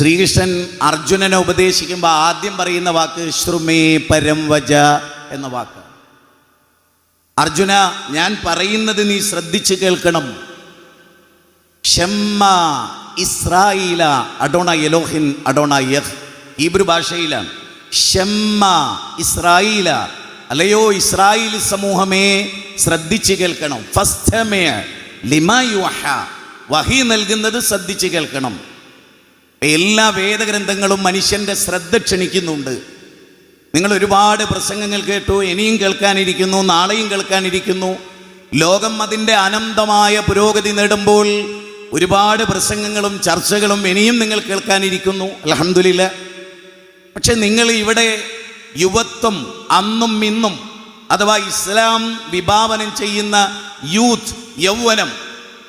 ശ്രീകൃഷ്ണൻ അർജുനനെ ഉപദേശിക്കുമ്പോൾ ആദ്യം പറയുന്ന വാക്ക് ശ്രുമേ പരം വജ എന്ന വാക്ക്. അർജുന ഞാൻ പറയുന്നത് നീ ശ്രദ്ധിച്ച് കേൾക്കണം. ഷമ്മ ഇസ്രായില അഡോണ യലോഹിൻ അഡോണ യഹ്. ഹീബ്രു ഭാഷയിലാണ്. ഷമ്മ ഇസ്രായില അല്ലയോ ഇസ്രായേൽ സമൂഹമേ ശ്രദ്ധിച്ച് കേൾക്കണം. ഫസ്തമേ ലിമ യുഹ. വഹി നൽകുന്നത് ശ്രദ്ധിച്ച് കേൾക്കണം. എല്ലാ വേദഗ്രന്ഥങ്ങളും മനുഷ്യന്റെ ശ്രദ്ധ ക്ഷണിക്കുന്നുണ്ട്. നിങ്ങൾ ഒരുപാട് പ്രസംഗങ്ങൾ കേട്ടു ഇനിയും കേൾക്കാനിരിക്കുന്നു നാളെയും കേൾക്കാനിരിക്കുന്നു. ലോകം അതിന്റെ അനന്തമായ പുരോഗതി നേടുമ്പോൾ ഒരുപാട് പ്രസംഗങ്ങളും ചർച്ചകളും ഇനിയും നിങ്ങൾ കേൾക്കാനിരിക്കുന്നു. അലഹമില്ല പക്ഷെ നിങ്ങൾ ഇവിടെ യുവത്വം അന്നും ഇന്നും അഥവാ ഇസ്ലാം വിഭാവനം ചെയ്യുന്ന യൂത്ത് യൗവനം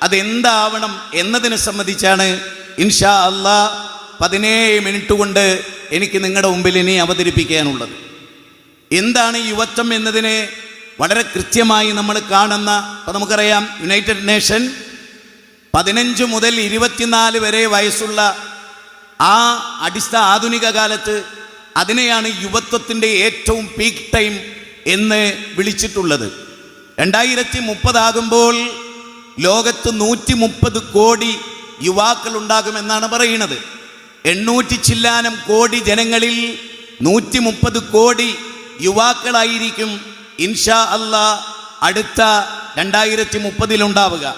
അതെന്താവണം എന്നതിനെ സംബന്ധിച്ചാണ് ഇൻഷാ അള്ളാ പതിനേഴ് മിനിറ്റ് കൊണ്ട് എനിക്ക് നിങ്ങളുടെ മുമ്പിൽ ഇനി അവതരിപ്പിക്കാനുള്ളത്. എന്താണ് യുവത്വം എന്നതിനെ വളരെ കൃത്യമായി നമ്മൾ കാണുന്ന ഇപ്പം നമുക്കറിയാം യുണൈറ്റഡ് നേഷൻ പതിനഞ്ച് മുതൽ ഇരുപത്തിനാല് വരെ വയസ്സുള്ള ആ അടിസ്ഥ ആധുനിക കാലത്ത് അതിനെയാണ് യുവത്വത്തിന്റെ ഏറ്റവും പീക്ക് ടൈം എന്ന് വിളിച്ചിട്ടുള്ളത്. രണ്ടായിരത്തി മുപ്പതാകുമ്പോൾ ലോകത്ത് നൂറ്റി മുപ്പത് കോടി യുവാക്കൾ ഉണ്ടാകുമെന്നാണ് പറയുന്നത്. എണ്ണൂറ്റി ചില്ലാനം കോടി ജനങ്ങളിൽ നൂറ്റി മുപ്പത് കോടി യുവാക്കളായിരിക്കും ഇൻഷാ അല്ല അടുത്ത രണ്ടായിരത്തി മുപ്പതിലുണ്ടാവുക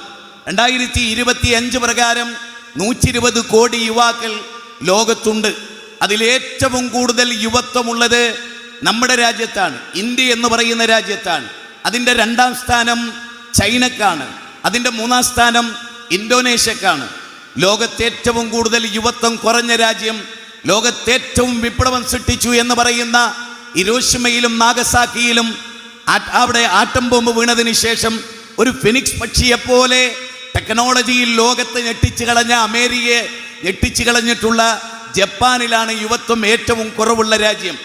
രണ്ടായിരത്തി ഇരുപത്തി അഞ്ച് പ്രകാരം നൂറ്റി ഇരുപത് കോടി യുവാക്കൾ ലോകത്തുണ്ട്. അതിലേറ്റവും കൂടുതൽ യുവത്വമുള്ളത് നമ്മുടെ രാജ്യത്താണ്. ഇന്ത്യ എന്ന് പറയുന്ന രാജ്യത്താണ്. അതിന്റെ രണ്ടാം സ്ഥാനം ചൈനക്കാണ്. അതിന്റെ മൂന്നാം സ്ഥാനം ഇന്തോനേഷ്യക്കാണ്. ലോകത്തേറ്റവും കൂടുതൽ യുവത്വം കുറഞ്ഞ രാജ്യം ലോകത്തേറ്റവും വിപ്ലവം സൃഷ്ടിച്ചു എന്ന് പറയുന്ന ഇരോഷിമയിലും നാഗസാക്കിയിലും അവിടെ ആറ്റം ബോംബ് വീണതിന് ശേഷം ഒരു ഫിനിക്സ് പക്ഷിയെപ്പോലെ ടെക്നോളജിയിൽ ലോകത്തെ ഞെട്ടിച്ചു കളഞ്ഞ അമേരിക്കയെ ഞെട്ടിച്ചു കളഞ്ഞിട്ടുള്ള ജപ്പാനിലാണ് യുവത്വം ഏറ്റവും കുറവുള്ള രാജ്യം.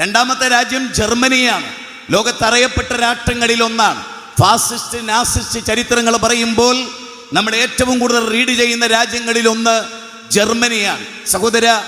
രണ്ടാമത്തെ രാജ്യം ജർമ്മനിയാണ്. ലോകത്തറിയപ്പെട്ട രാഷ്ട്രങ്ങളിൽ ഒന്നാണ് ഫാസിസ്റ്റ് നാസിസ്റ്റ് ചരിത്രങ്ങൾ പറയുമ്പോൾ നമ്മുടെ ഏറ്റവും കൂടുതൽ റീഡ് ചെയ്യുന്ന രാജ്യങ്ങളിൽ ഒന്ന് ജർമ്മനിയാണ്. സഹോദര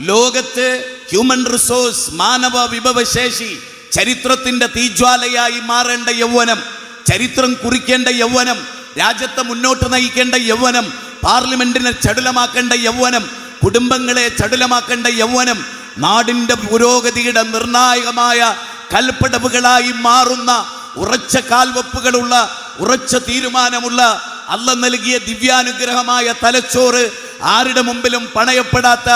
ലോകത്ത് ഹ്യൂമൻ റിസോഴ്സ് മാനവ വിഭവശേഷി ചരിത്രത്തിന്റെ തീജ്വാലയായി മാറേണ്ട യൗവനം ചരിത്രം കുറിക്കേണ്ട യൗവനം രാജ്യത്തെ മുന്നോട്ട് നയിക്കേണ്ട യൗവനം പാർലമെന്റിനെ ചടുലമാക്കേണ്ട യൗവനം കുടുംബങ്ങളെ ചടുലമാക്കേണ്ട യൗവനം നാടിന്റെ പുരോഗതിയുടെ നിർണായകമായ കൽപ്പടവുകളായി മാറുന്ന ഉറച്ച കാൽവെപ്പുകളുള്ള ഉറച്ച തീരുമാനമുള്ള അല്ല നൽകിയ ദിവ്യാനുഗ്രഹമായ തലച്ചോറ് ആരുടെ മുമ്പിലും പണയപ്പെടാത്ത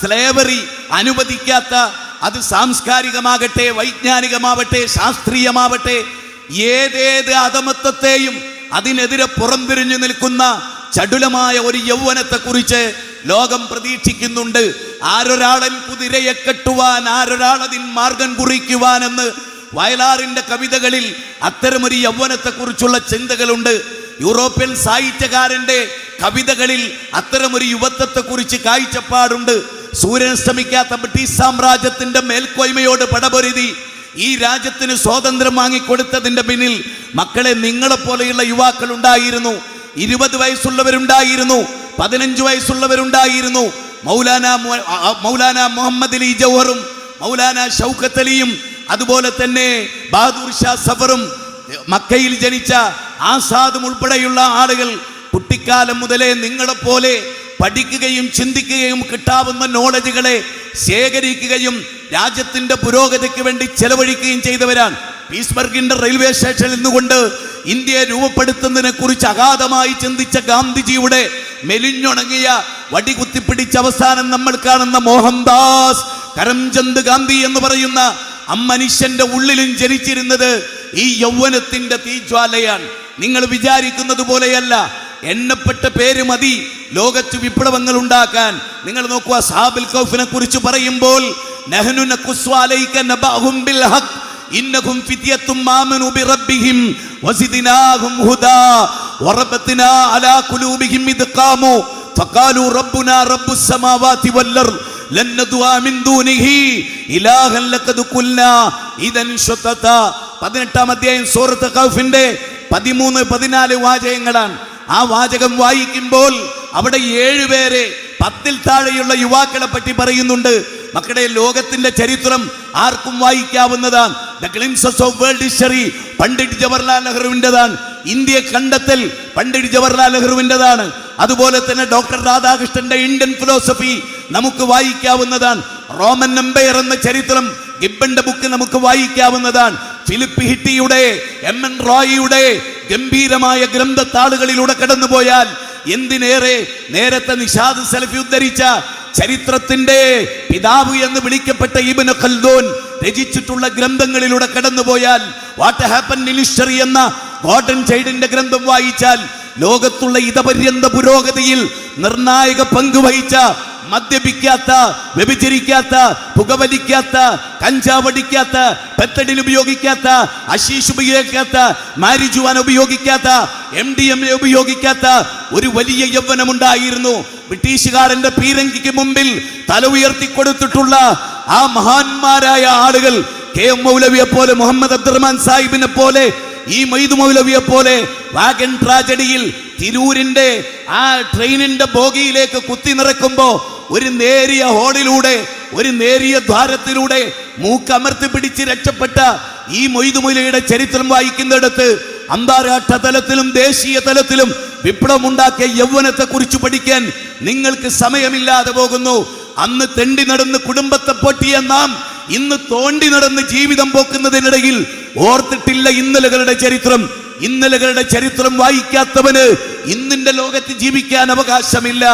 സ്ലേവറി അനുവദിക്കാത്ത അത് സാംസ്കാരികമാകട്ടെ വൈജ്ഞാനികമാവട്ടെ ശാസ്ത്രീയമാവട്ടെ ഏതേത് അധമത്വത്തെയും അതിനെതിരെ പുറംതിരിഞ്ഞു നിൽക്കുന്ന ചടുലമായ ഒരു യൗവനത്തെ കുറിച്ച് ലോകം പ്രതീക്ഷിക്കുന്നുണ്ട്. ആരൊരാളൻ കുതിരയെ കെട്ടുവാൻ ആരൊരാളതിൻ മാർഗം കുറിക്കുവാനെന്ന് വയലാറിന്റെ കവിതകളിൽ അത്തരമൊരു യൗവനത്തെക്കുറിച്ചുള്ള ചിന്തകളുണ്ട്. യൂറോപ്യൻ സാഹിത്യകാരന്റെ കവിതകളിൽ അത്തരമൊരു യുവത്വത്തെ കുറിച്ച് കാഴ്ചപ്പാടുണ്ട് സൂര്യനസ്തമിക്കാത്ത ബ്രിട്ടീഷ് സാമ്രാജ്യത്തിന്റെ മേൽക്കോയ്മയോട് പടപൊരുതി ഈ രാജ്യത്തിന് സ്വാതന്ത്ര്യം വാങ്ങിക്കൊടുത്തതിന്റെ പിന്നിൽ മക്കളെ നിങ്ങളെ പോലെയുള്ള യുവാക്കൾ ഉണ്ടായിരുന്നു. ഇരുപത് വയസ്സുള്ളവരുണ്ടായിരുന്നു പതിനഞ്ച് വയസ്സുള്ളവരുണ്ടായിരുന്നു. മൗലാന മൗലാന മുഹമ്മദ് അലി ജൗഹറും മൗലാന ഷൗക്കത്ത് അലിയും അതുപോലെ തന്നെ ബഹദൂർ ഷാ സഫറും മക്കയിൽ ജനിച്ച ആസാദും ഉൾപ്പെടെയുള്ള ആളുകൾ കുട്ടിക്കാലം മുതലേ നിങ്ങളെപ്പോലെ പഠിക്കുകയും ചിന്തിക്കുകയും കിട്ടാവുന്ന നോളജുകളെ ശേഖരിക്കുകയും രാജ്യത്തിന്റെ പുരോഗതിക്ക് വേണ്ടി ചെലവഴിക്കുകയും ചെയ്തവരാണ്. പീസ്ബർഗിന്റെ റെയിൽവേ സ്റ്റേഷനിൽ നിന്നുകൊണ്ട് ഇന്ത്യയെ രൂപപ്പെടുത്തുന്നതിനെ കുറിച്ച് അഗാധമായി ചിന്തിച്ച ഗാന്ധിജിയുടെ മെലിഞ്ഞുണങ്ങിയ വടി കുത്തിപ്പിടിച്ച അവസാനം നമ്മൾ കാണുന്ന മോഹൻദാസ് കരംചന്ദ് ഗാന്ധി എന്ന് പറയുന്ന അമ്മനുഷ്യന്റെ ഉള്ളിലും ജനിച്ചിരുന്നത് ഈ യൗവനത്തിന്റെ തീജ്വാലയാണ്. നിങ്ങൾ വിചാരിക്കുന്നത് പോലെയല്ല. എണ്ണപ്പെട്ട പേര് മതി. ലോകത്ത് വിപ്ലവങ്ങൾ ഉണ്ടാക്കാൻ. നിങ്ങൾ നോക്കുക സാബിൽ കൗഫിനെ കുറിച്ച് പറയുമ്പോൾ ഹുദാ. വറബത്നാ അലാ ഖുലൂബിഹിം ഇദ് 18 അധ്യായം സൂറത്ത് കൗഫിന്റെ പതിമൂന്ന് പതിനാല് വാചകങ്ങളാണ്. ആ വാചകം വായിക്കുമ്പോൾ അവിടെ ഏഴുപേരെ പത്തിൽ താഴെയുള്ള യുവാക്കളെ പറ്റി പറയുന്നുണ്ട്. മക്കളുടെ ലോകത്തിന്റെ ചരിത്രം ആർക്കും വായിക്കാവുന്നതാണ്. Glimpses of world history Pandit Jawaharlal നെഹ്റുവിന്റെതാണ്. India കണ്ടെത്തൽ പണ്ഡിറ്റ് ജവഹർലാൽ നെഹ്റുവിന്റെതാണ്. അതുപോലെ തന്നെ ഡോക്ടർ രാധാകൃഷ്ണന്റെ ഇന്ത്യൻ ഫിലോസഫി നമുക്ക് വായിക്കാവുന്നതാണ്. റോമൻ നമ്പയർ എന്ന ചരിത്രം ഗിബന്റെ ബുക്ക് നമുക്ക് വായിക്കാവുന്നതാണ്. ഫിലിപ്പ് ഹിറ്റിയുടെ എം എൻ റോയിയുടെ ഗംഭീരമായ ഗ്രന്ഥത്താളുകളിലൂടെ കടന്നുപോയാൽ എന്തിനേറെ നേരത്തെ നിഷാദ് സലഫി ഉദ്ധരിച്ച ചരിത്രത്തിന്റെ പിതാവ് എന്ന് വിളിക്കപ്പെട്ട ഇബിന് ഖൽദോൻ രചിച്ചിട്ടുള്ള ഗ്രന്ഥങ്ങളിലൂടെ കടന്നുപോയാൽ വാട്ട് ഹാപ്പൻ മിനിസ്റ്ററി എന്ന ഗോർഡൻ ചൈഡിന്റെ ഗ്രന്ഥം വായിച്ചാൽ ലോകത്തുള്ള ഇതപര്യന്ത പുരോഗതിയിൽ നിർണായക പങ്ക് വഹിച്ച മദ്യപിക്കാത്ത വ്യഭിചരിക്കാത്ത പുകവലിക്കാത്ത കഞ്ചാവടിക്കാത്ത പെത്തടിൽ ഉപയോഗിക്കാത്ത അശീഷ് ഉപയോഗിക്കാത്ത മാരിജുവാൻ ഉപയോഗിക്കാത്ത എം ഡി എം എ ഉപയോഗിക്കാത്ത ഒരു വലിയ യൗവനമുണ്ടായിരുന്നു. ബ്രിട്ടീഷുകാരന്റെ പീരങ്കിക്ക് മുമ്പിൽ തല ഉയർത്തി കൊടുത്തിട്ടുള്ള ആ മഹാന്മാരായ ആളുകൾ കെ എം മൗലവിയെ പോലെ മുഹമ്മദ് അബ്ദുറഹ്മാൻ സാഹിബിനെ പോലെ ഈ മൈദു മൗലവിയെ പോലെ വാഗൻ ട്രാജഡിയിൽ തിരൂരിന്റെ ആ ട്രെയിനിന്റെ ബോഗിയിലേക്ക് കുത്തി നിറക്കുമ്പോ ഒരു നേരിയ ഹോളിലൂടെ ഒരു നേരിയ ദ്വാരത്തിലൂടെ മൂക്കമർത്തി പിടിച്ച് രക്ഷപ്പെട്ട ഈ മൊയ്തു മൊയ്ലയുടെ ചരിത്രം വായിക്കുന്നിടത്ത് അന്താരാഷ്ട്ര തലത്തിലും ദേശീയ തലത്തിലും വിപ്ലവമുണ്ടാക്കിയ യൗവനത്തെ കുറിച്ച് പഠിക്കാൻ നിങ്ങൾക്ക് സമയമില്ലാതെ പോകുന്നു. അന്ന് തെണ്ടി നടന്ന് കുടുംബത്തെ പൊട്ടിയ നാം ഇന്ന് തോണ്ടി നടന്ന് ജീവിതം പോക്കുന്നതിനിടയിൽ ഓർത്തിട്ടില്ല ഇന്നലകളുടെ ചരിത്രം. ഇന്നലകളുടെ ചരിത്രം വായിക്കാത്തവന് ഇന്നിന്റെ ലോകത്ത് ജീവിക്കാൻ അവകാശമില്ല.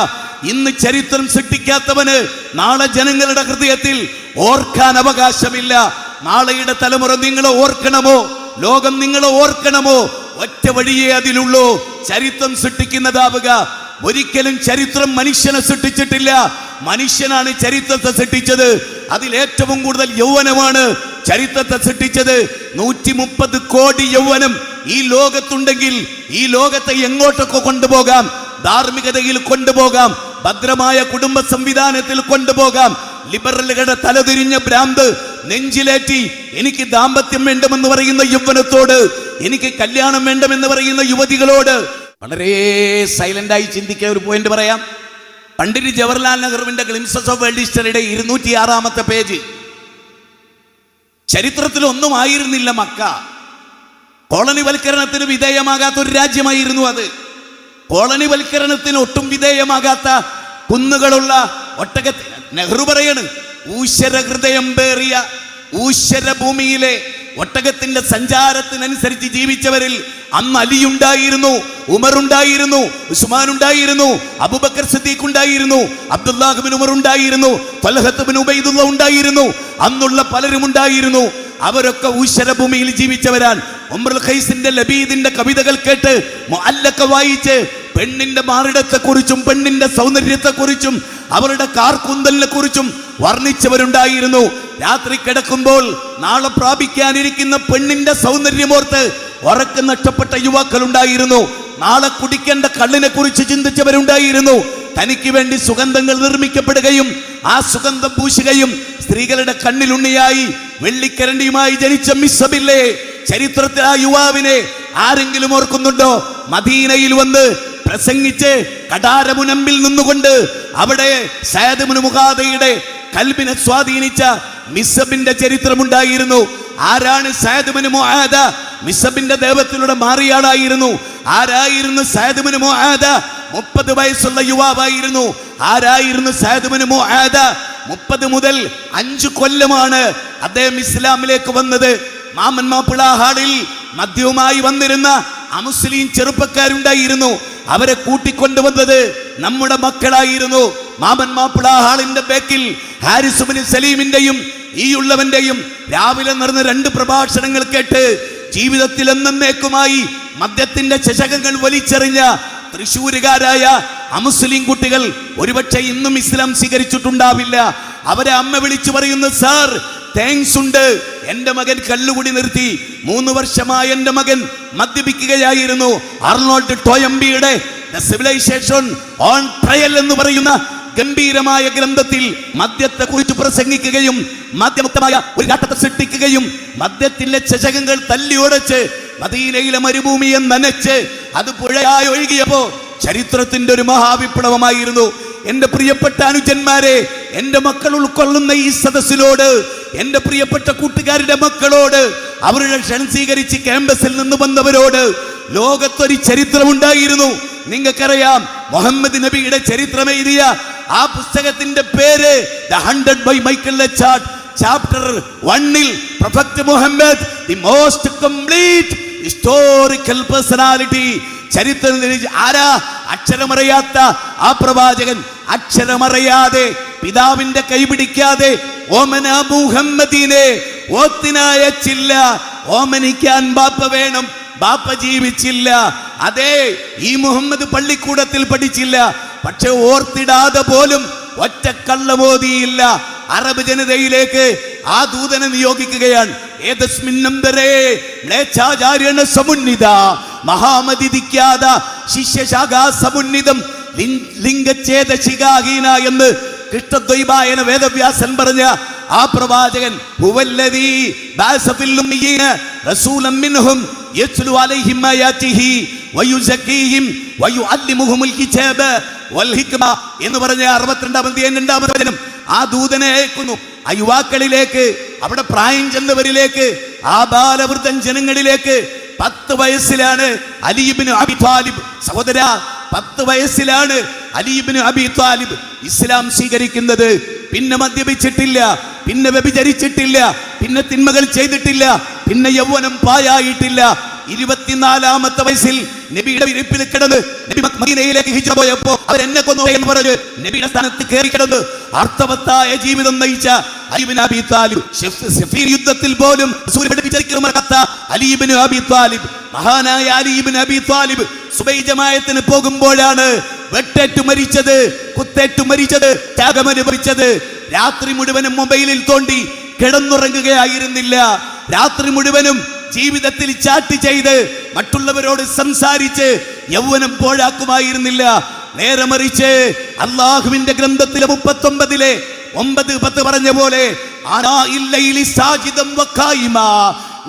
ഇന്ന് ചരിത്രം സൃഷ്ടിക്കാത്തവന് നാളെ ജനങ്ങളുടെ ഹൃദയത്തിൽ ഓർക്കാൻ അവകാശമില്ല. നാളെയുടെ തലമുറ നിങ്ങളെ ഓർക്കണമോ? ലോകം നിങ്ങളെ ഓർക്കണമോ? ഒറ്റ വഴിയേ അതിലുള്ളൂ. ചരിത്രം സൃഷ്ടിക്കുന്നതാവുക. ഒരിക്കലും ചരിത്രം മനുഷ്യനെ സൃഷ്ടിച്ചിട്ടില്ല. മനുഷ്യനാണ് ചരിത്രത്തെ സൃഷ്ടിച്ചത്. അതിൽ ഏറ്റവും കൂടുതൽ യൗവനമാണ് ചരിത്രത്തെ സൃഷ്ടിച്ചത്. നൂറ്റി മുപ്പത് കോടി യൗവനം ഈ ലോകത്തുണ്ടെങ്കിൽ ഈ ലോകത്തെ എങ്ങോട്ടൊക്കെ കൊണ്ടുപോകാം? ധാർമ്മികതയിൽ കൊണ്ടുപോകാം. ഭദ്രമായ കുടുംബ സംവിധാനത്തിൽ കൊണ്ടുപോകാം. ലിബറലുകളുടെ തലതിരിഞ്ഞ ഭ്രാന്ത് നെഞ്ചിലേറ്റി എനിക്ക് ദാമ്പത്യം വേണ്ടമെന്ന് പറയുന്ന യൗവനത്തോട് എനിക്ക് കല്യാണം വേണ്ടമെന്ന് പറയുന്ന യുവതികളോട്. വളരെ സൈലന്റ് ആയി ചിന്തിക്കാൻ ഒരു പോയിന്റ് പറയാം. പണ്ഡിറ്റ് ജവഹർലാൽ നെഹ്റുവിന്റെ ഗ്ലിംസസ് ഓഫ് വേൾഡ് ഹിസ്റ്ററിയുടെ ഇരുന്നൂറ്റി ആറാമത്തെ പേജ്. ചരിത്രത്തിൽ ഒന്നും ആയിരുന്നില്ല മക്ക. കോളനിവൽക്കരണത്തിന് വിധേയമാകാത്ത ഒരു രാജ്യമായിരുന്നു അത്. കോളനിവൽക്കരണത്തിന് ഒട്ടും വിധേയമാകാത്ത കുന്നുകളുള്ള ഒട്ടക നെഹ്റു പറയാണ് ഊശ്വര ഹൃദയം പേറിയ ഊശ്വര ഭൂമിയിലെ ഒട്ടകത്തിന്റെ സഞ്ചാരത്തിനനുസരിച്ച് ജീവിച്ചവരിൽ അന്ന് അലിയുണ്ടായിരുന്നു ഉമർ ഉണ്ടായിരുന്നു ഉസ്മാൻ ഉണ്ടായിരുന്നു അബുബക്കർ സദീഖ് ഉണ്ടായിരുന്നു അബ്ദുല്ലാഹുബിൻ ഉമർ ഉണ്ടായിരുന്നു ഫലഹത്തുബിൻ ഉബൈദുള്ള ഉണ്ടായിരുന്നു അന്നുള്ള പലരും ഉണ്ടായിരുന്നു. അവരൊക്കെ ഊശ്വരഭൂമിയിൽ ജീവിച്ചവരാണ്. ഉമർ ഖൈസിന്റെ ലബീദിന്റെ കവിതകൾ കേട്ട് അല്ലൊക്കെ വായിച്ച് പെണ്ണിന്റെ മാറിടത്തെ കുറിച്ചും പെണ്ണിന്റെ സൗന്ദര്യത്തെക്കുറിച്ചും അവരുടെ കാർക്കുന്തലിനെ കുറിച്ചും വർണിച്ചവരുണ്ടായിരുന്നു. രാത്രി കിടക്കുമ്പോൾ നാളെ പ്രാപിക്കാനിരിക്കുന്ന പെണ്ണിന്റെ സൗന്ദര്യമോർത്ത് ഉറക്കം നഷ്ടപ്പെട്ട യുവാക്കൾ ഉണ്ടായിരുന്നു നാളെ കുടിക്കേണ്ട കള്ളിനെ കുറിച്ച് ചിന്തിച്ചവരുണ്ടായിരുന്നു. തനിക്ക് വേണ്ടി സുഗന്ധങ്ങൾ നിർമ്മിക്കപ്പെടുകയും ആ സുഗന്ധം പൂശുകയും സ്ത്രീകളുടെ കണ്ണിലുണ്ണിയായി വെള്ളിക്കരണ്ടിയുമായി ജനിച്ച മിസ്സബില്ലേ? ചരിത്രത്തിൽ ആ യുവാവിനെ ആരെങ്കിലും ഓർക്കുന്നുണ്ടോ? മദീനയിൽ വന്ന് പ്രസംഗിച്ച് കടാരമുനമ്പിൽ നിന്നുകൊണ്ട് അവിടെ സയദമുന് മുഖാദയുടെ കൽബിനെ സ്വാധീനിച്ച മിസബിന്റെ ചരിത്രമുണ്ടായിരുന്നു. ആരാണ് സയദുബിന് മിസബിന്റെ ദേവത്തിലൂടെ മാറിയാളായിരുന്നു. ആരായിരുന്നു സയദുബിന് മുആദ? മുപ്പത് വയസ്സുള്ള യുവാവായിരുന്നു. ആരായിരുന്നു സയദുബിന് മുആദ? മുപ്പത് മുതൽ അഞ്ചു കൊല്ലമാണ് അദ്ദേഹം ഇസ്ലാമിലേക്ക് വന്നത്. മാമൻ മാപ്പിള ഹാളിൽ മദ്യവുമായി വന്നിരുന്ന അമുസ്ലിം ചെറുപ്പക്കാരുണ്ടായിരുന്നു. അവരെ കൂട്ടിക്കൊണ്ടുവന്നത് നമ്മുടെ മക്കളായിരുന്നു. മാമൻ മാപ്പിള ഹാളിന്റെ ബേക്കിൽ ഹാരിസുബിന് സലീമിന്റെയും ഈ ഉള്ളവന്റെയും രാവിലെ നടന്ന രണ്ട് പ്രഭാഷണങ്ങൾ കേട്ട് ജീവിതത്തിൽ എന്നേക്കുമായി മദ്യത്തിന്റെ ചശകങ്ങൾ വലിച്ചെറിഞ്ഞ തൃശൂരുകാരായ അമുസ്ലിം കുട്ടികൾ ഒരുപക്ഷെ ഇന്നും ഇസ്ലാം സ്വീകരിച്ചിട്ടുണ്ടാവില്ല. അവരെ അമ്മ വിളിച്ചു പറയുന്നു സാർ താങ്ക്സ് ഉണ്ട്. എന്റെ മകൻ കല്ലുകുടി നിർത്തി. മൂന്ന് വർഷമായി എന്റെ മകൻ മദ്യപിക്കുകയായിരുന്നു. അർണോൾഡ് ടോയംബിയുടെ സിവിലൈസേഷൻ ഓൺ ട്രയൽ എന്ന് പറയുന്ന ഗംഭീരമായ ഗ്രന്ഥത്തിൽ മദ്യത്തെ കുറിച്ച് പ്രസംഗിക്കുകയും മദ്യമുക്തമായ ഒരു ഘട്ടത്തെ സൃഷ്ടിക്കുകയും മദ്യത്തിന്റെ ചശകങ്ങൾ തല്ലി ഉടച്ച് മദീനയിലെ മരുഭൂമിയെ നനച്ച് അത് പുഴയായി ഒഴുകിയപ്പോ ചരിത്രത്തിന്റെ ഒരു മഹാവിപ്ലവമായിരുന്നു. എന്റെ പ്രിയപ്പെട്ട അനുജന്മാരെ എന്റെ മക്കൾ ഉൾക്കൊള്ളുന്ന ഈ സദസ്സിനോട് എന്റെ പ്രിയപ്പെട്ട കൂട്ടുകാരുടെ മക്കളോട് അവരുടെ ക്ഷണം സ്വീകരിച്ച് ക്യാമ്പസിൽ നിന്ന് വന്നവരോട് ലോകത്തൊരു ചരിത്രമുണ്ടായിരുന്നു. നിങ്ങൾക്കറിയാം മുഹമ്മദ് നബിയുടെ ചരിത്രം എഴുതിയ ആ പുസ്തകത്തിന്റെ പേര് the hundred by Michael chapter വണ്ണിൽ Muhammad the most complete historical personality ചരിത്രം ആരാ? അക്ഷരമറിയാത്ത ആ പ്രവാചകൻ അക്ഷരമറിയാതെ പിതാവിന്റെ കൈപിടിക്കാതെ ഓമന മുഹമ്മദീനെ ഓത്തിനയച്ചില്ല ഓമനിക്കാൻ ബാപ്പ വേണം ബാപ്പ ജീവിച്ചില്ല. അതെ ഈ മുഹമ്മദ് പള്ളിക്കൂടത്തിൽ പഠിച്ചില്ല. പക്ഷെ ഓർത്തിടാതെ പോലും ഒറ്റ കള്ളമോദിയില്ല അറബ് ജനതയിലേക്ക് ആ ദൂതനെ നിയോഗിക്കുകയാണ്. സമുന്നിത മഹാമതിദിക്കാത ശിഷ്യശാഖാ സമുന്നിതം ലിംഗ- ലിംഗച്ഛേദ ശിഖാഹീന എന്ന് കൃഷ്ണദ്വൈപായന വേദവ്യാസൻ പറഞ്ഞ ആ പ്രവാചകൻ എന്ന് പറഞ്ഞ 62 അധ്യായം രണ്ടാമത്തെ വചനം. ആ ദൂതനെ അയക്കുന്നു. ആ യുവാക്കളിലേക്ക് അവിടെ പ്രായം ചെന്നവരിലേക്ക് ആ ബാലവൃദ്ധൻ ജനങ്ങളിലേക്ക് പത്ത് വയസ്സിലാണ് അലീബിന് അബി താലിബ് സഹോദര പത്ത് വയസ്സിലാണ് അലീബിന് അബി താലിബ് ഇസ്ലാം സ്വീകരിക്കുന്നത്. പിന്നെ മദ്യപിച്ചിട്ടില്ല പിന്നെ വ്യഭിചരിച്ചിട്ടില്ല പിന്നെ തിന്മകൾ ചെയ്തിട്ടില്ല പിന്നെ യൗവനം പായായിട്ടില്ല ഇരുപത്തിനാലാമത്തെ വയസ്സിൽ നബിയുടെ വിരിപ്പിൽ കിടന്ന് നബി മദീനയിലേക്ക് ഹിജ പോയപ്പോ അവരെന്നെ കൊന്നു എന്ന് പറഞ്ഞ് നബിയുടെ സ്ഥാനത്ത് കയറി കിടന്ന് അർത്ഥവത്തായ ജീവിതം നയിച്ച അലിബിൻ അബി താലിബ് സഫീർ യുദ്ധത്തിൽ പോലും അലി അലീബിൻ അബി താലിബ്. മഹാനായ അലീബിൻ അബി താലിബ് സുബൈ ജമായത്തിന് പോകുമ്പോഴാണ് വെട്ടേറ്റു മരിച്ചത് കുത്തേറ്റു മരിച്ചത് ത്യാഗമനുഭവിച്ചത്. രാത്രി മുഴുവനും മൊബൈലിൽ തോണ്ടി കിടന്നുറങ്ങുകയായിരുന്നില്ല. രാത്രി മുഴുവനും ജീവിതത്തിൽ ചാറ്റ് ചെയ്ത് മറ്റുള്ളവരോട് സംസാരിച്ച് യൗവനം പോഴാക്കുമായിരുന്നില്ല നേരെ മറിച്ച് അള്ളാഹുവിന്റെ ഗ്രന്ഥത്തിലെ മുപ്പത്തൊമ്പതിലെ ഒമ്പത് പത്ത് പറഞ്ഞ പോലെ.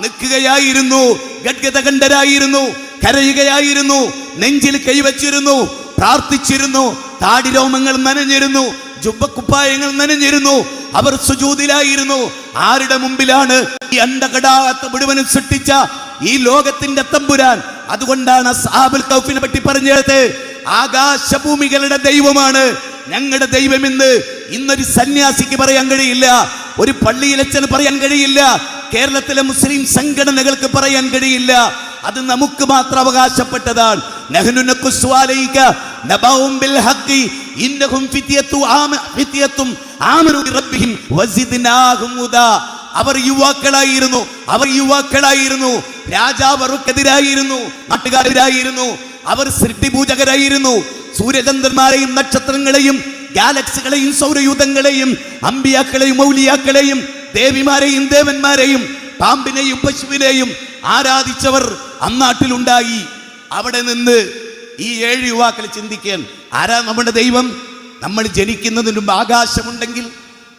നിൽക്കുകയായിരുന്നു ഗദ്ഗതകണ്ഠരായിരുന്നു കരയുകയായിരുന്നു നെഞ്ചിൽ കൈവച്ചിരുന്നു പ്രാർത്ഥിച്ചിരുന്നു താടിരോമങ്ങൾ നനഞ്ഞിരുന്നു ജുബക്കുപ്പായങ്ങൾ നനഞ്ഞിരുന്നു അവർ സുജൂതിലായിരുന്നു. ആരുടെ മുമ്പിലാണ് ഈ അണ്ടകടാകത്ത് മുഴുവനും സൃഷ്ടിച്ച ഈ ലോകത്തിന്റെ തമ്പുരാൻ? അതുകൊണ്ടാണ് അസ്ഹാബുൽ കൗഫിനെ പറ്റി പറഞ്ഞത് ആകാശഭൂമികളുടെ ദൈവമാണ്. ഞങ്ങളുടെ ദൈവം ഇന്ന് ഇന്നൊരു സന്യാസിക്ക് പറയാൻ കഴിയില്ല ഒരു പള്ളിയിലച്ചന് പറയാൻ കഴിയില്ല കേരളത്തിലെ മുസ്ലിം സംഘടനകൾക്ക് പറയാൻ കഴിയില്ല. അത് നമുക്ക് മാത്രം അവകാശപ്പെട്ടതാണ്. അവർ യുവാക്കളായിരുന്നു. അവർ യുവാക്കളായിരുന്നു. രാജാവ് അവർക്കെതിരായിരുന്നു നാട്ടുകാരെതിരായിരുന്നു അവർ സൃഷ്ടിപൂജകരായിരുന്നു. സൂര്യചന്ദ്രന്മാരെയും നക്ഷത്രങ്ങളെയും ഗാലക്സികളെയും സൗരയൂഥങ്ങളെയും അമ്പിയാക്കളെയും മൗലിയാക്കളെയും ദേവിമാരെയും ദേവന്മാരെയും പാമ്പിനെയും പശുവിനെയും ആരാധിച്ചവർ അന്നാട്ടിലുണ്ടായി. അവിടെ നിന്ന് ഈ ഏഴ് യുവാക്കൾ ചിന്തിക്കാൻ ആരാ നമ്മുടെ ദൈവം? നമ്മൾ ജനിക്കുന്നതിന് മുമ്പ് ആകാശമുണ്ടെങ്കിൽ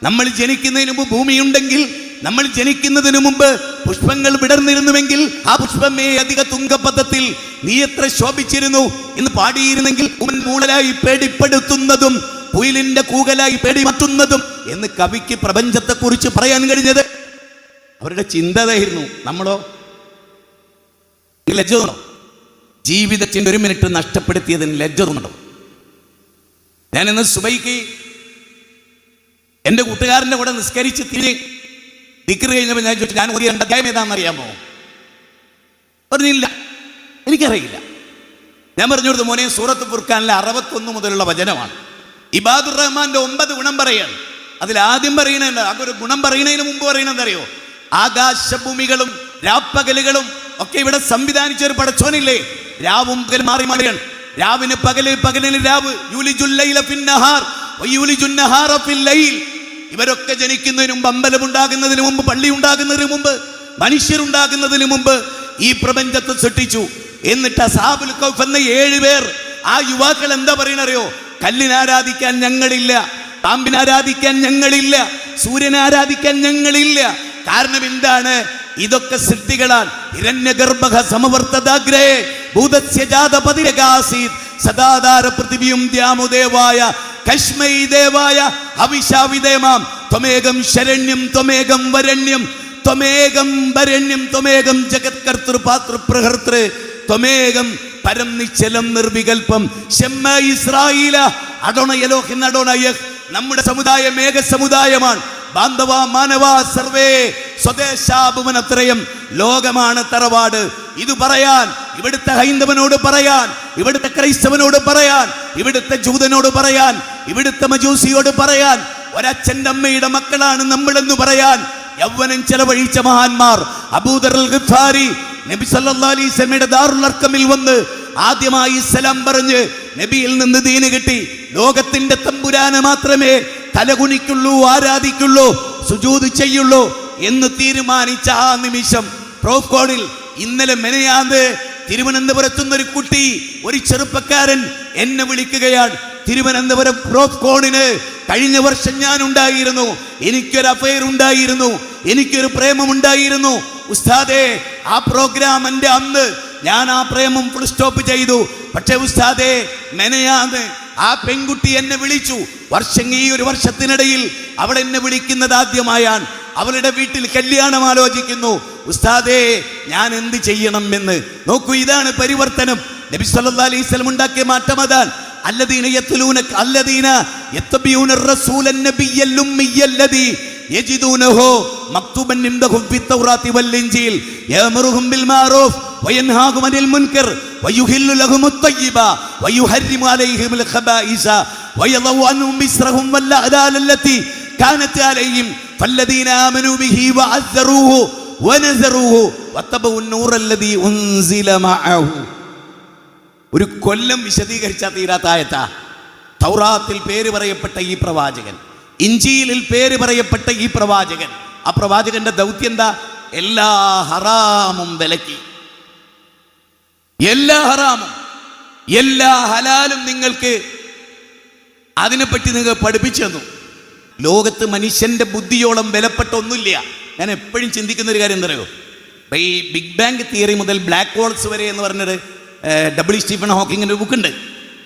നമ്മൾ ജനിക്കുന്നതിന് മുമ്പ് ഭൂമിയുണ്ടെങ്കിൽ നമ്മൾ ജനിക്കുന്നതിന് മുമ്പ് പുഷ്പങ്ങൾ വിടർന്നിരുന്നുവെങ്കിൽ ആ പുഷ്പമേ അധിക തുങ്കപഥത്തിൽ നീ എത്ര ശോഭിച്ചിരുന്നു? എന്ന് പാടിയിരുന്നെങ്കിൽ ഉമൻ മൂളലായി പേടിപ്പെടുത്തുന്നതും കുയിലിന്റെ കൂകലായി പേടിമറ്റുന്നതും എന്ന് കവിക്ക് പ്രപഞ്ചത്തെ കുറിച്ച് പറയാൻ കഴിഞ്ഞത് അവരുടെ ചിന്തതായിരുന്നു നമ്മളോ? ലജ്ജ തോന്നോ ജീവിതത്തിന്റെ ഒരു മിനിറ്റ് നഷ്ടപ്പെടുത്തിയതിന് ലജ്ജ തോന്നണോ? ഞാൻ ഇന്ന് സുബൈക്ക് എന്റെ കൂട്ടുകാരന്റെ കൂടെ നിസ്കരിച്ച് തിരി ഡിഗ്രി കഴിഞ്ഞപ്പോൾ ഞാൻ ചോദിച്ചു ഞാൻ ഒരു രണ്ട് അധ്യായം ഏതാണെന്ന് അറിയാമോ പറഞ്ഞില്ല. എനിക്കറിയില്ല. ഞാൻ പറഞ്ഞു കൊടുത്തു മോനെ സൂറത്ത് ഫുർഖാനിലെ അറുപത്തൊന്ന് മുതലുള്ള വചനമാണ്. ഇബാദുർ റഹ്മാന്റെ ഒമ്പത് ഗുണം പറയാണ്. അതിൽ ആദ്യം പറയുന്നുണ്ട് അതൊരു ഗുണം പറയുന്നതിന് മുമ്പ് പറയുന്നത് ആകാശഭൂമികളും രാപ്പകലുകളും ഒക്കെ ഇവിടെ സംവിധാനിച്ച ഒരു പടച്ചോനില്ലേ? രാവും പകലും മാറി മാറിയാണ്. രാവിന് പകൽ പകലിന് രാവ്. ഇവരൊക്കെ ജനിക്കുന്നതിന് മുമ്പ് അമ്പലം ഉണ്ടാകുന്നതിന് മുമ്പ് പള്ളി ഉണ്ടാകുന്നതിന് മുമ്പ് മനുഷ്യരുണ്ടാകുന്നതിന് മുമ്പ് ഈ പ്രപഞ്ചത്തെ സൃഷ്ടിച്ചു. എന്നിട്ട് അസാബുൽ കൗഫ് എന്ന ഏഴ് പേർ ആ യുവാക്കൾ എന്താ പറയണറിയോ? കല്ലിനെ ആരാധിക്കാൻ ഞങ്ങളില്ല പാമ്പിനെ ആരാധിക്കാൻ ഞങ്ങളില്ല സൂര്യനെ ആരാധിക്കാൻ ഞങ്ങളില്ല കാരണം എന്താണ്? ഇതൊക്കെ സിദ്ധികളാൽ ഹിരണ്യഗർഭ സമവർത്തദാഗ്രേ ഭൂതസ്യജാതപതിരകാസീത് സദാധാര പൃഥിവിയും ദ്യാമുദേവായ കശ്മൈ ദേവായ അവിശാവിദേമാം. ത്വമേകം ശരണ്യം ത്വമേകം വരണ്യം ത്വമേകം വരണ്യം ത്വമേകം ജഗത്കർത്തൃ പാത്ര പാതൃ പ്രഹർത്തൃ ത്വമേകം പരം നിശ്ചലം നിർവികൽപ്പം. ഷെമ്മ ഇസ്രായേല അടോണയലോഹ് നടോണയഹ് നമ്മുടെ സമുദായം ഏക സമുദായമാണ്. ബാന്ധവ മാനവ സർവേ സ്വദേശാഭിമനത്രയും ലോകമാണ് തറവാട്. ഇത് പറയാൻ ഇവിടുത്തെ ഹൈന്ദവനോട് പറയാൻ ഇവിടുത്തെ ക്രൈസ്തവനോട് പറയാൻ ഇവിടുത്തെ ജൂതനോട് പറയാൻ ഇവിടുത്തെ മജൂസിയോട് പറയാൻ ഒരച്ഛന്റെ അമ്മയുടെ മക്കളാണ് നമ്മളെന്ന് പറയാൻ യൗവനം ചെലവഴിച്ച മഹാന്മാർ. അബൂദർ ഗിഫാരി നബി ദാറുൽ അർക്കമിൽ വന്ന് ആദ്യമായി സലാം പറഞ്ഞ് നബിയിൽ നിന്ന് ദീന് കിട്ടി. ലോകത്തിന്റെ തമ്പുരാന് മാത്രമേ തലകുനിക്കുള്ളൂ ആരാധിക്കുള്ളൂ സുജൂത് ചെയ്യുള്ളൂ എന്ന് തീരുമാനിച്ച ആ നിമിഷം പ്രോഫ്കോണിൽ ഇന്നലെ മെനയാന്ത് തിരുവനന്തപുരത്തുനിന്ന് ഒരു കുട്ടി ഒരു ചെറുപ്പക്കാരൻ എന്നെ വിളിക്കുകയാണ്. തിരുവനന്തപുരം പ്രോഫ് കോണിന് കഴിഞ്ഞ വർഷം ഞാൻ ഉണ്ടായിരുന്നു എനിക്കൊരു അഫയർ ഉണ്ടായിരുന്നു. എനിക്കൊരു പ്രേമം ഉണ്ടായിരുന്നു. ഉസ്താദേ ആ പ്രോഗ്രാം എന്റെ അന്ന് ഞാൻ ആ പ്രേമം ഫുൾ സ്റ്റോപ്പ് ചെയ്തു. പക്ഷേ ഉസ്താദേ മെനയാന്ന് ആ പെൺകുട്ടി എന്നെ വിളിച്ചു. വർഷം ഈ ഒരു വർഷത്തിനിടയിൽ അവൾ എന്നെ വിളിക്കുന്നത് ആദ്യമായാണ്. അവളുടെ വീട്ടിൽ കല്യാണം ആലോചിക്കുന്നു. ഉസ്താദേ ഞാൻ എന്ത് ചെയ്യണം എന്ന്? നോക്കൂ ഇതാണ് പരിവർത്തനം. നബി സല്ലല്ലാഹി അലൈഹി സ്വലം ഉണ്ടാക്കിയ മാറ്റം അതാണ്. അല്ലദീന യത്ലൂന അല്ലദീന യത്തബിയൂന റസൂല നബിയല്ലുമ്മിയല്ലദീ യജിദൂനഹു മക്തുബൻ ഇൻദഹും ഫിത്തൗറാത്തി വൽ ഇൻജീൽ യഅമറുഹും ബിൽ മഅറൂഫ് وينهاهم عن المنكر ويحل لهم الطيبة ويحرم عليهم الخبائث ويضع عنهم مصرهم والأغلال التي كانت عليهم فالذين آمنوا به وعذروه ونذروه واتبعوا النور الذي أنزل معه ഒരു കൊല്ലം വിശദീകരിച്ച തീരാത്ത ആയത്താ തൗറാത്തിൽ പേര് പറയപ്പെട്ട ഈ പ്രവാചകൻ ഇഞ്ചിയിലിൽ പേര് പറയപ്പെട്ട ഈ പ്രവാചകൻ ആ പ്രവാചകന്റെ ദൗത്യം എന്താ എല്ലാ ഹറാമും വിലക്കി എല്ലാ ഹറാമും എല്ലാ ഹലാലും നിങ്ങൾക്ക് അതിനെപ്പറ്റി നിങ്ങൾ പഠിപ്പിച്ചു ലോകത്ത് മനുഷ്യന്റെ ബുദ്ധിയോളം വിലപ്പെട്ട ഒന്നുമില്ല ഞാൻ എപ്പോഴും ചിന്തിക്കുന്ന ഒരു കാര്യം എന്തറിയോ ഈ ബിഗ് ബാങ്ക് തിയറി മുതൽ ബ്ലാക്ക് ഹോൾസ് വരെ എന്ന് പറഞ്ഞൊരു ഡബ്ല്യു സ്റ്റീഫൻ ഹോക്കിങ്ങിന്റെ ഒരു ബുക്കുണ്ട്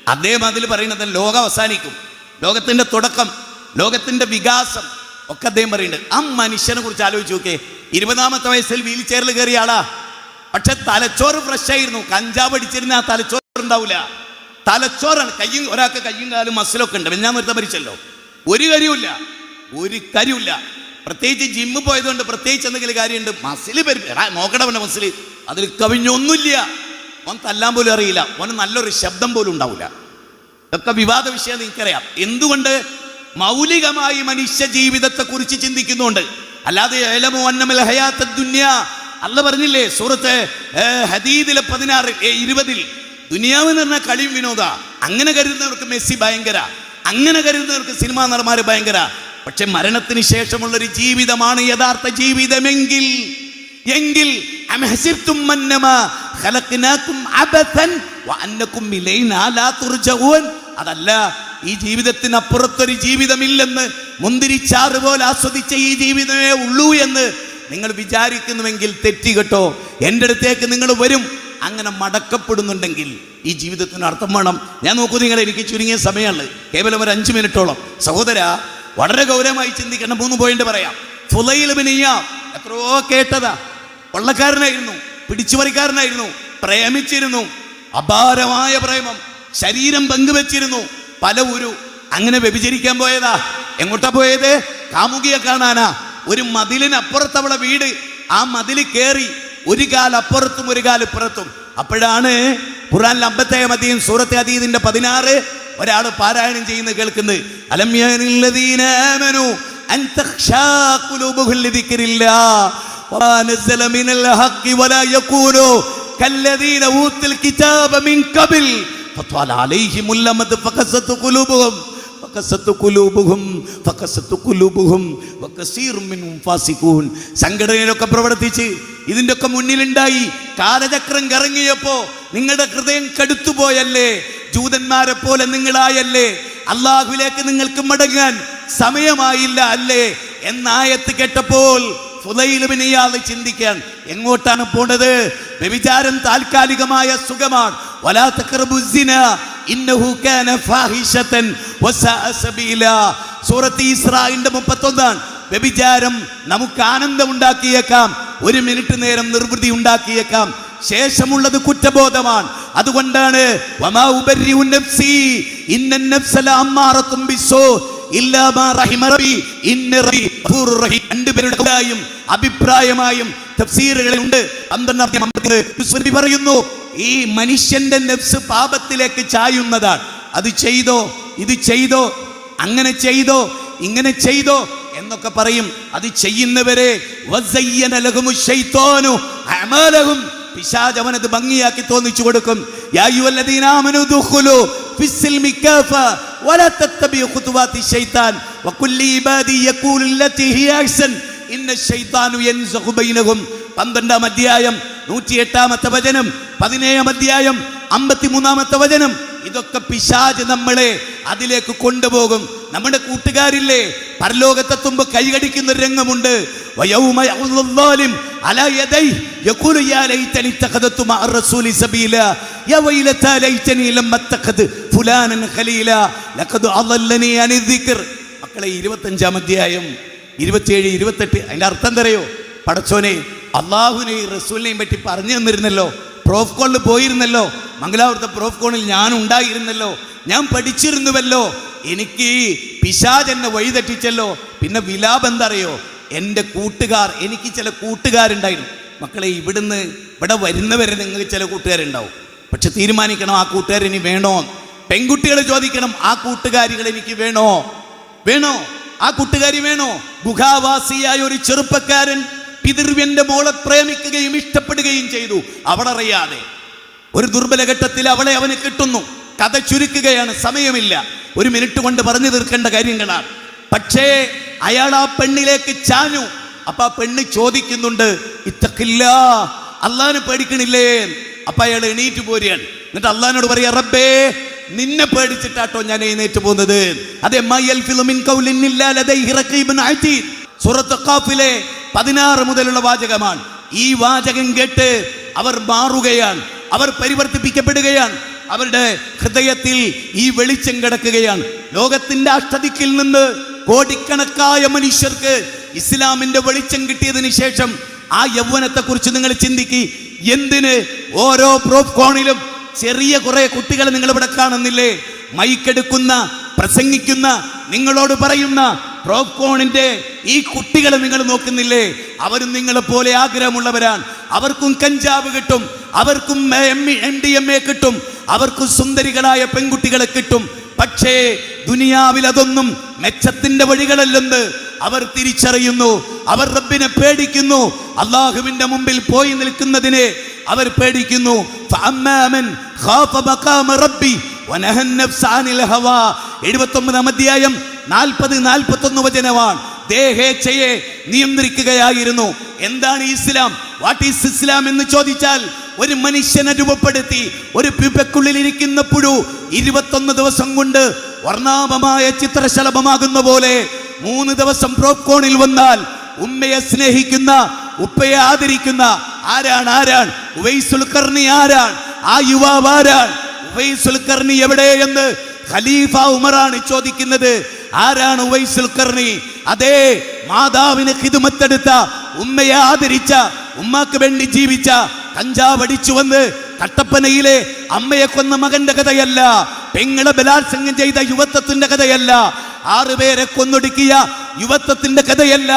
അദ്ദേഹം അതിൽ പറയുന്നത് ലോകം അവസാനിക്കും. ലോകത്തിന്റെ തുടക്കം ലോകത്തിന്റെ വികാസം ഒക്കെ അദ്ദേഹം പറയുന്നുണ്ട്. ആ മനുഷ്യനെ കുറിച്ച് ആലോചിച്ച് നോക്കേ ഇരുപതാമത്തെ വയസ്സിൽ വീൽ ചെയറിൽ കയറിയ ആളാ. പക്ഷെ തലച്ചോറ് ഫ്രഷ് ആയിരുന്നു. കഞ്ചാവ് അടിച്ചിരുന്ന ആ തലച്ചോറ് ഉണ്ടാവില്ല തലച്ചോറാണ്. കയ്യും ഒരാൾക്ക് കയ്യും കാലും മസിലൊക്കെ ഉണ്ട്. ഞാൻ നിർത്താൻ മരിച്ചല്ലോ. ഒരു കരിയുമില്ല ഒരു കരിയില്ല പ്രത്യേകിച്ച് ജിമ്മ് പോയതുകൊണ്ട് പ്രത്യേകിച്ച് എന്തെങ്കിലും കാര്യമുണ്ട്. മസിൽ പെരു എടാ നോക്കടവന്റെ മസിൽ അതിൽ കവിഞ്ഞൊന്നുമില്ല. ഓൻ തല്ലാൻ പോലും അറിയില്ല. ഓന് നല്ലൊരു ശബ്ദം പോലും ഉണ്ടാവില്ല ഇതൊക്കെ വിവാദ വിഷയം നിങ്ങൾക്കറിയാം. എന്തുകൊണ്ട് മൗലികമായി മനുഷ്യ ജീവിതത്തെ കുറിച്ച് ചിന്തിക്കുന്നുണ്ട്? അല്ലാതെ ഏലമോ അന്നമൽ ഹയാത്ത അല്ല പറഞ്ഞില്ലേ സൂറത്ത് ഹദീദിലെ പതിനാറ് ഏ, ഇരുപതിൽ ദുനിയാവ് എന്ന് പറഞ്ഞാൽ കളിയും വിനോദ. അങ്ങനെ കരുതുന്നവർക്ക് മെസ്സി ഭയങ്കര. അങ്ങനെ കരുതുന്നവർക്ക് സിനിമാ നടന്മാർ ഭയങ്കര. പക്ഷെ മരണത്തിന് ശേഷമുള്ള ഒരു ജീവിതമാണ് യഥാർത്ഥ ജീവിതമെങ്കിൽ. എങ്കിൽ അതല്ല ഈ ജീവിതത്തിനപ്പുറത്തൊരു ജീവിതമില്ലെന്ന് മുന്തിരിച്ചാറ് പോലെ ആസ്വദിച്ച ഈ ജീവിതമേ ഉള്ളൂ എന്ന് നിങ്ങൾ വിചാരിക്കുന്നുവെങ്കിൽ തെറ്റി കേട്ടോ. എന്റെ അടുത്തേക്ക് നിങ്ങൾ വരും. അങ്ങനെ മടക്കപ്പെടുന്നുണ്ടെങ്കിൽ ഈ ജീവിതത്തിന് അർത്ഥം വേണം. ഞാൻ നോക്കൂ നിങ്ങൾ എനിക്ക് ചുരുങ്ങിയ സമയമാണ് കേവലം ഒരു അഞ്ച് മിനിറ്റോളം. സഹോദര വളരെ ഗൗരവമായി ചിന്തിക്കേണ്ട മൂന്ന് പോയിന്റ് പറയാം. ഫുലയിൽ ബിനിയാം എത്രയോ കേട്ടതാ. കൊള്ളക്കാരനായിരുന്നു പിടിച്ചുപറിക്കാരനായിരുന്നു പ്രേമിച്ചിരുന്നു അപാരമായ പ്രേമം ശരീരം പങ്കുവെച്ചിരുന്നു പല ഒരു അങ്ങനെ വ്യഭിചരിക്കാൻ പോയതാ. എങ്ങോട്ടാ പോയത്? കാമുകിയെ കാണാനാ. ഒരു മതിലിനപ്പുറത്ത് അവളെ വീട്. ആ മതിൽ കയറി ഒരു കാലപ്പുറത്തും ഒരു കാലിപ്പുറത്തും അപ്പോഴാണ് ഖുറാനിൽ അമ്പത്തേ മതിയും സൂറത്തെ അതീതിന്റെ പതിനാറ് ഒരാൾ പാരായണം ചെയ്യുന്നത് കേൾക്കുന്നത്. അലമ്യാനുല്ലതീനു ൂത്തിൽ കിതാബ മിൻ കബിൽ ഫത്വാല അലൈഹിമുല്ലമത് ഫഖസത്തു ഖുലൂബുഹും സംഘടനയിലൊക്കെ പ്രവർത്തിച്ച് ഇതിന്റെയൊക്കെ മുന്നിലുണ്ടായി. കാലചക്രം കറങ്ങിയപ്പോ നിങ്ങളുടെ ഹൃദയം കടുത്തുപോയല്ലേ? ജൂതന്മാരെ പോലെ നിങ്ങളായല്ലേ? അള്ളാഹുലേക്ക് നിങ്ങൾക്ക് മടങ്ങാൻ സമയമായില്ല അല്ലേ? എന്നായത്ത് കേട്ടപ്പോൾ ഫുലയിലുമിനിയാതെ ചിന്തിക്കാൻ എങ്ങോട്ടാണ് പോണത്? വ്യഭിചാരം താൽക്കാലികമായ സുഖമാണ്. വലാത്തക്കർ ഇന്നഹു കാന ഫാഹിഷതൻ വസഅ സബീല സൂറത്ത് ഇസ്രായിന്റെ 31 ആണ് വ്യഭിചാരം നമുക്ക് ആനന്ദമുണ്ടാക്കിയേക്കാം. ഒരു മിനിറ്റ് നേരം നിർവൃതി ഉണ്ടാക്കിയേക്കാം. ശേഷമുള്ളത് കുറ്റബോധമാണ്. അതുകൊണ്ടാണ് അഭിപ്രായമായും തഫ്സീറുകളിൽ ഉണ്ട് പറയുന്നു ഈ മനുഷ്യന്റെ നെഫ്സ് പാപത്തിലേക്ക് ചായുന്നതാണ്. അത് ചെയ്തോ ഇത് ചെയ്തോ അങ്ങനെ ചെയ്തോ ഇങ്ങനെ ചെയ്തോ എന്നൊക്കെ പറയും. അത് ചെയ്യുന്നവരെ അവനത് ഭംഗിയാക്കി തോന്നിച്ചു കൊടുക്കും. പന്ത്രണ്ടാം അധ്യായം. നൂറ്റിയെട്ടാമത്തെ വചനം പതിനേഴാം അധ്യായം അമ്പത്തിമൂന്നാമത്തെ വചനം. ഇതൊക്കെ പിശാജ് നമ്മളെ അതിലേക്ക് കൊണ്ടുപോകും. നമ്മുടെ കൂട്ടുകാരില്ലേ പരലോകത്തെ പരലോകത്തെത്തുമ്പോ കൈകടിക്കുന്ന ഒരു രംഗമുണ്ട്. ഇരുപത്തഞ്ചാം അധ്യായം ഇരുപത്തിയേഴ് ഇരുപത്തെട്ട് അതിന്റെ അർത്ഥം എന്തറിയോ? പടച്ചോനെ അള്ളാഹുവിനെയും റസൂലിനെയും പറ്റി പറഞ്ഞു തന്നിരുന്നല്ലോ. പ്രോഫ് കോണിൽ പോയിരുന്നല്ലോ. മംഗലാപുരത്തെ പ്രോഫ് കോണിൽ ഞാൻ ഉണ്ടായിരുന്നല്ലോ ഞാൻ പഠിച്ചിരുന്നുവല്ലോ. എനിക്ക് പിശാജ് എന്നെ വഴിതെറ്റിച്ചല്ലോ പിന്നെ വിലാപം എന്തറിയോ? എന്റെ കൂട്ടുകാർ എനിക്ക് ചില കൂട്ടുകാരുണ്ടായിരുന്നു. മക്കളെ ഇവിടുന്ന് ഇവിടെ വരുന്നവരെ നിങ്ങൾക്ക് ചില കൂട്ടുകാരുണ്ടാവും. പക്ഷെ തീരുമാനിക്കണം ആ കൂട്ടുകാർ ഇനി വേണോ? പെൺകുട്ടികൾ ചോദിക്കണം ആ കൂട്ടുകാരികൾ എനിക്ക് വേണോ? വേണോ? ആ കൂട്ടുകാരി വേണോ? ഗുഹാവാസിയായ ഒരു ചെറുപ്പക്കാരൻ പിതൃവ്യന്റെ മോളെ പ്രേമിക്കുകയും ഇഷ്ടപ്പെടുകയും ചെയ്തു. അവളറിയാതെ ഒരു ദുർബലഘട്ടത്തിൽ അവളെ അവന് കിട്ടുന്നു. കഥ ചുരുക്കുകയാണ് സമയമില്ല. ഒരു മിനിറ്റ് കൊണ്ട് പറഞ്ഞു തീർക്കേണ്ട കാര്യങ്ങളാണ്. പക്ഷേ അയാൾ ആ പെണ്ണിലേക്ക് ചാഞ്ഞു. അപ്പൊ ആ പെണ്ണ് ചോദിക്കുന്നുണ്ട് ഇത്തക്കില്ല അള്ളാന് പേടിക്കണില്ലേ? അപ്പൊ അയാൾ എണീറ്റ് പോരുകയാണ്. എന്നിട്ട് അള്ളഹാനോട് പറയാ റബ്ബേ നിന്നെ പേടിച്ചിട്ടാട്ടോ ഞാൻ എഴുന്നേറ്റ് പോകുന്നത്. അതെ മയൽ ഫിലുമിൻ കൗലിൻ സൂറത്ത് ഖാഫിലെ പതിനാറ് മുതലുള്ള വാചകമാണ്. ഈ വാചകം കേട്ട് അവർ മാറുകയാണ്. അവർ പരിവർത്തിപ്പിക്കപ്പെടുകയാണ്. അവരുടെ ഹൃദയത്തിൽ ഈ വെളിച്ചം കിടക്കുകയാണ്. ലോകത്തിന്റെ അഷ്ടതിക്കിൽ നിന്ന് കോടിക്കണക്കായ മനുഷ്യർക്ക് ഇസ്ലാമിന്റെ വെളിച്ചം കിട്ടിയതിന് ശേഷം ആ യൗവനത്തെ കുറിച്ച് നിങ്ങൾ ചിന്തിക്കി. എന്തിന് ഓരോ പ്രോഫ് കോണിലും ചെറിയ കുറെ കുട്ടികളെ നിങ്ങൾ ഇവിടെ കാണുന്നില്ലേ? മൈക്കെടുക്കുന്ന പ്രസംഗിക്കുന്ന നിങ്ങളോട് പറയുന്ന പ്രോപ്കോണിന്റെ ഈ കുട്ടികളെ നിങ്ങൾ നോക്കുന്നില്ലേ? അവരും നിങ്ങളെ പോലെ ആഗ്രഹമുള്ളവരാണ്. അവർക്കും കഞ്ചാവ് കിട്ടും. അവർക്കും എം ഡി എം എ കിട്ടും. അവർക്കും സുന്ദരികളായ പെൺകുട്ടികളെ കിട്ടും. പക്ഷേ ദുനിയാവിൽ അതൊന്നും മെച്ചത്തിന്റെ വഴികളല്ലെന്ന് അവർ തിരിച്ചറിയുന്നു. അവർ റബ്ബിനെ പേടിക്കുന്നു. അള്ളാഹുവിന്റെ മുമ്പിൽ പോയി നിൽക്കുന്നതിനെ അവർ പേടിക്കുന്നു. എഴുപത്തി ഒമ്പതാം അധ്യായം 40 41 വചനമാണ്. ദേഹേച്ഛയെ നിയന്ത്രിക്കുകയായിരുന്നു. എന്താണ് ഇസ്ലാം? വാട്ട് ഈസ് ഇസ്ലാം എന്ന് ചോദിച്ചാൽ ഒരു മനുഷ്യനെ രൂപപ്പെടുത്തി ഒരു പിപക്കുള്ളിൽ ഇരിക്കുന്ന പുഴു ഇരുപത്തൊന്ന് ദിവസം കൊണ്ട് വർണാഭമായ ചിത്രശലഭമാകുന്ന പോലെ മൂന്ന് ദിവസം പ്രോപ്കോണിൽ വന്നാൽ ഉമ്മയെ സ്നേഹിക്കുന്ന ഉപ്പയെ ആദരിക്കുന്ന ആരാണ്? ആരാണ്? ഉവൈസുൽക്കർണി ആരാണ്? ആ യുവാവ് ആരാണ്? ഉവൈസുൽക്കർണി എവിടെ എവിടെയെന്ന് ഖലീഫ ഉമറാണ് ചോദിക്കുന്നത്. ആരാണ് വൈസൽ കർണി അതേ മാതാവിന് ഹിതുമത്തെടുത്ത ഉമ്മയെ ആദരിച്ച ഉമ്മാക്ക് വേണ്ടി ജീവിച്ച കഞ്ചാവ് അടിച്ചു വന്ന് കട്ടപ്പനയിലെ അമ്മയെ കൊന്ന മകന്റെ കഥയല്ല പെങ്ങളെ ബലാത്സംഗം ചെയ്ത യുവത്വത്തിന്റെ കഥയല്ല ആറുപേരെ കൊന്നൊടുക്കിയ യുവത്വത്തിന്റെ കഥയല്ല.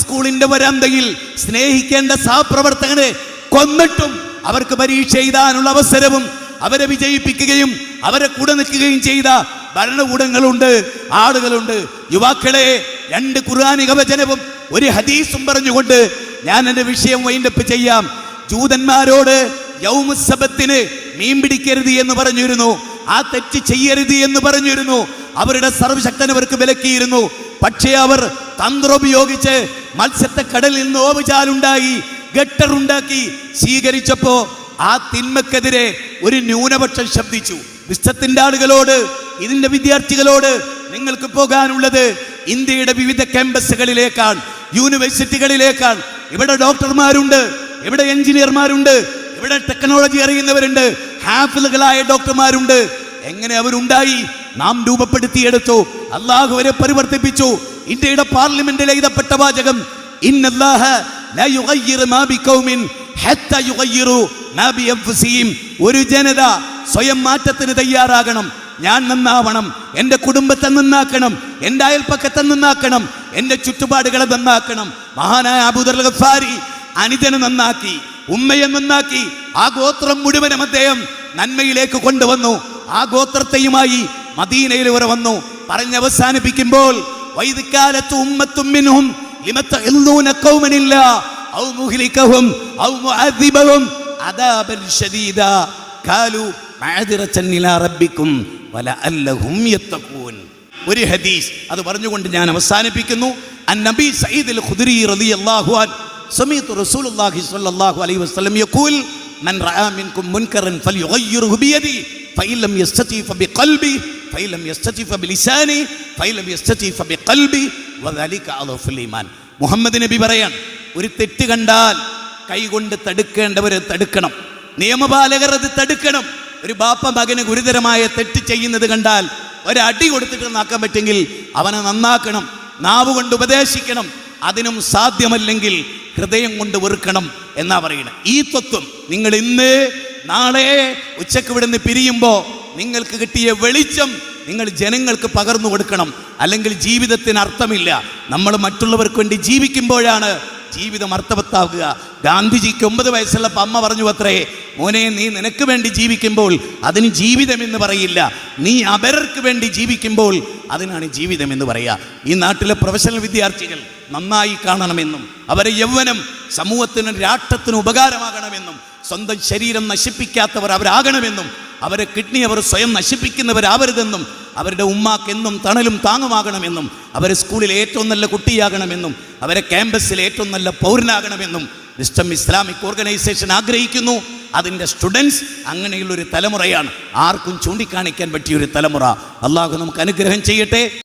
സ്കൂളിന്റെ വരാന്തയിൽ സ്നേഹിക്കേണ്ട സഹപ്രവർത്തകനെ കൊന്നിട്ടും അവർക്ക് പരീക്ഷ എഴുതാനുള്ള അവസരവും അവരെ വിജയിപ്പിക്കുകയും അവരെ കൂടെ നിൽക്കുകയും ചെയ്ത ഭരണകൂടങ്ങളുണ്ട് ആളുകളുണ്ട്. യുവാക്കളെ രണ്ട് ഖുർആാനിക വചനവും ഒരു ഹദീസും പറഞ്ഞുകൊണ്ട് ഞാൻ എന്റെ വിഷയം വൈൻഡപ്പ് ചെയ്യാം. ജൂതന്മാരോട് യൗമുസബത്തിന് മീൻ പിടിക്കരുത് എന്ന് പറഞ്ഞിരുന്നു. ആ തെറ്റ് ചെയ്യരുത് എന്ന് പറഞ്ഞിരുന്നു. അവരുടെ സർവശക്തൻ അവർക്ക് വിലക്കിയിരുന്നു. പക്ഷേ അവർ തന്ത്രം ഉപയോഗിച്ച് മത്സ്യത്തെ കടലിൽ നിന്ന് ഓവുചാലുണ്ടായി ഗട്ടറുണ്ടാക്കി സ്വീകരിച്ചപ്പോ ആ തിന്മക്കെതിരെ ഒരു ന്യൂനപക്ഷം ശബ്ദിച്ചു. വിശ്വത്തിന്റെ ആളുകളോട് ഇതിന്റെ വിദ്യാർത്ഥികളോട് നിങ്ങൾക്ക് പോകാനുള്ളത് ഇന്ത്യയുടെ വിവിധ ക്യാമ്പസുകളിലേക്കാണ് യൂണിവേഴ്സിറ്റികളിലേക്കാണ്. ഇവിടെ ഡോക്ടർമാരുണ്ട് ഇവിടെ എഞ്ചിനീയർമാരുണ്ട് ഇവിടെ ടെക്നോളജി അറിയുന്നവരുണ്ട് ഹാഫിലുകളായ ഡോക്ടർമാരുണ്ട്. എങ്ങനെ അവരുണ്ടായി? നാം രൂപപ്പെടുത്തിയെടുത്തു അള്ളാഹു അവരെ പരിവർത്തിപ്പിച്ചു. ഇന്ത്യയുടെ പാർലമെന്റിൽ എഴുതപ്പെട്ട വാചകം ഒരു ജനത സ്വയം മാറ്റത്തിന് തയ്യാറാകണം. ഞാൻ നന്നാവണം. എന്റെ കുടുംബത്തെ നന്നാക്കണം. എന്റെ അയൽപ്പക്കത്തെ നന്നാക്കണം. എന്റെ ചുറ്റുപാടുകളെ നന്നാക്കണം. മഹാനായ അബൂദർ ഗഫാരി അനുജനെ നന്നാക്കി ഉമ്മയെ നന്നാക്കി ആ ഗോത്രം മുഴുവനും അദ്ദേഹം നന്മയിലേക്ക് കൊണ്ടുവന്നു. ആ ഗോത്രത്തെയുമായി മദീനയിൽ വരെ വന്നു. പറഞ്ഞ് അവസാനിപ്പിക്കുമ്പോൾ വൈദിക്കാലത്ത് ഉമ്മത്തും ലിമത്തഇല്ലൂന ഖൗമനില്ല ഔ മുഹ്ലിക്കവും ഔ മുഅദിബവും അദാബൻ ശദീദ ഖാലു റബ്ബിക്കും വലഅല്ലഹും യത്തഖൂൻ. ഒരു ഹദീസ് അത് പറഞ്ഞുകൊണ്ട് ഞാൻ അവസാനിപ്പിക്കുന്നു. അൻ നബി സയ്യിദ് അൽ ഖുദരി റളിയല്ലാഹു അൻ സമീഅത്തു റസൂലുള്ളാഹി സ്വല്ലല്ലാഹു അലൈഹി വസല്ലം യഖൂൽ മൻ റആ മിൻകും മുൻകറൻ ഫൽയുഗയ്യിർഹു ബിയദി ഫഇൻ ലം യസ്തതി ഫബിഖൽബി ഫഇൻ ലം യസ്തതി ഫബിലിസാനി ഫഇൻ ലം യസ്തതി ഫബിഖൽബി വദാലിക അളഫുൽ ഈമാൻ. മുഹമ്മദ് നബി പറയാൻ ഒരു തെറ്റ് കണ്ടാൽ കൈകൊണ്ട് തടുക്കേണ്ടവരെ തടുക്കണം. നിയമപാലകർ അത് തടുക്കണം. ഒരു ബാപ്പ മകന് ഗുരുതരമായ തെറ്റ് ചെയ്യുന്നത് കണ്ടാൽ ഒരടി കൊടുത്തിട്ട് നന്നാക്കാൻ പറ്റെങ്കിൽ അവനെ നന്നാക്കണം നാവ് കൊണ്ട് ഉപദേശിക്കണം അതിനും സാധ്യമല്ലെങ്കിൽ ഹൃദയം കൊണ്ട് വെറുക്കണം എന്നാ പറയുന്നത്. ഈ തത്വം നിങ്ങൾ ഇന്ന് നാളെ ഉച്ചയ്ക്ക് ഇവിടുന്ന് പിരിയുമ്പോൾ നിങ്ങൾക്ക് കിട്ടിയ വെളിച്ചം നിങ്ങൾ ജനങ്ങൾക്ക് പകർന്നു കൊടുക്കണം. അല്ലെങ്കിൽ ജീവിതത്തിന് അർത്ഥമില്ല. നമ്മൾ മറ്റുള്ളവർക്ക് വേണ്ടി ജീവിക്കുമ്പോഴാണ് ജീവിതം അർത്ഥവത്താവുക. ഗാന്ധിജിക്ക് ഒമ്പത് വയസ്സുള്ള അമ്മ പറഞ്ഞു അത്രേ മോനെ നീ നിനക്ക് വേണ്ടി ജീവിക്കുമ്പോൾ അതിന് ജീവിതം എന്ന് പറയില്ല. നീ അപരർക്ക് വേണ്ടി ജീവിക്കുമ്പോൾ അതിനാണ് ജീവിതം എന്ന് പറയുക ഈ നാട്ടിലെ പ്രൊഫഷണൽ വിദ്യാർത്ഥികൾ നന്നായി കാണണമെന്നും അവരെ യൗവനം സമൂഹത്തിനും രാഷ്ട്രത്തിനും ഉപകാരമാകണമെന്നും സ്വന്തം ശരീരം നശിപ്പിക്കാത്തവർ അവരാകണമെന്നും അവരെ കിഡ്നി അവർ സ്വയം നശിപ്പിക്കുന്നവരാവരുതെന്നും അവരുടെ ഉമ്മാക്കെന്നും തണലും താങ്ങുമാകണമെന്നും അവരെ സ്കൂളിൽ ഏറ്റവും നല്ല കുട്ടിയാകണമെന്നും അവരെ ക്യാമ്പസിൽ ഏറ്റവും നല്ല പൗരനാകണമെന്നും വിസ്റ്റം ഇസ്ലാമിക് ഓർഗനൈസേഷൻ ആഗ്രഹിക്കുന്നു. അതിന്റെ സ്റ്റുഡൻസ് അങ്ങനെയുള്ളൊരു തലമുറയാണ്. ആർക്കും ചൂണ്ടിക്കാണിക്കാൻ പറ്റിയ ഒരു തലമുറ. അള്ളാഹു നമുക്ക് അനുഗ്രഹം ചെയ്യട്ടെ.